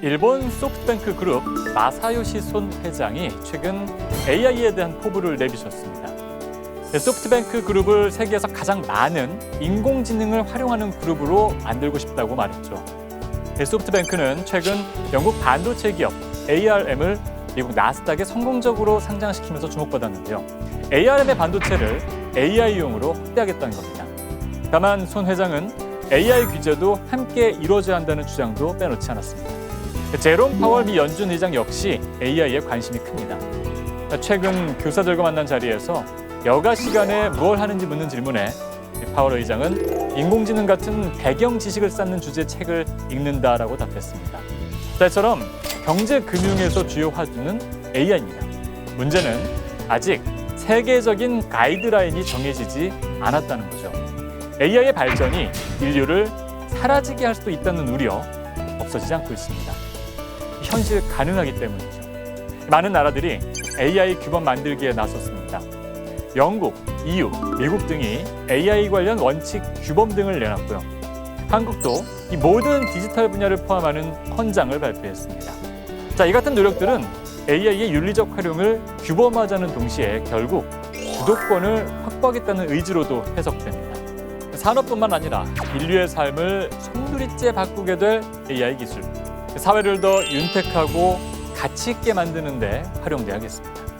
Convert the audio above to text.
일본 소프트뱅크 그룹 마사요시 손 회장이 최근 AI에 대한 포부를 내비쳤습니다. 소프트뱅크 그룹을 세계에서 가장 많은 인공지능을 활용하는 그룹으로 만들고 싶다고 말했죠. 소프트뱅크는 최근 영국 반도체 기업 ARM을 미국 나스닥에 성공적으로 상장시키면서 주목받았는데요. ARM의 반도체를 AI용으로 확대하겠다는 겁니다. 다만 손 회장은 AI 규제도 함께 이루어져야 한다는 주장도 빼놓지 않았습니다. 제롬 파월 미 연준 의장 역시 AI에 관심이 큽니다. 최근 교사들과 만난 자리에서 여가 시간에 무엇 하는지 묻는 질문에 파월 의장은 인공지능 같은 배경 지식을 쌓는 주제 책을 읽는다라고 답했습니다. 자, 이처럼 경제 금융에서 주요 화두는 AI입니다. 문제는 아직 세계적인 가이드라인이 정해지지 않았다는 거죠. AI의 발전이 인류를 사라지게 할 수도 있다는 우려 없어지지 않고 있습니다. 현실 가능하기 때문이죠. 많은 나라들이 AI 규범 만들기에 나섰습니다. 영국, EU, 미국 등이 AI 관련 원칙 규범 등을 내놨고요. 한국도 이 모든 디지털 분야를 포함하는 헌장을 발표했습니다. 자, 이 같은 노력들은 AI의 윤리적 활용을 규범하자는 동시에 결국 주도권을 확보하겠다는 의지로도 해석됩니다. 산업뿐만 아니라 인류의 삶을 송두리째 바꾸게 될 AI 기술. 사회를 더 윤택하고 가치 있게 만드는 데 활용돼야겠습니다.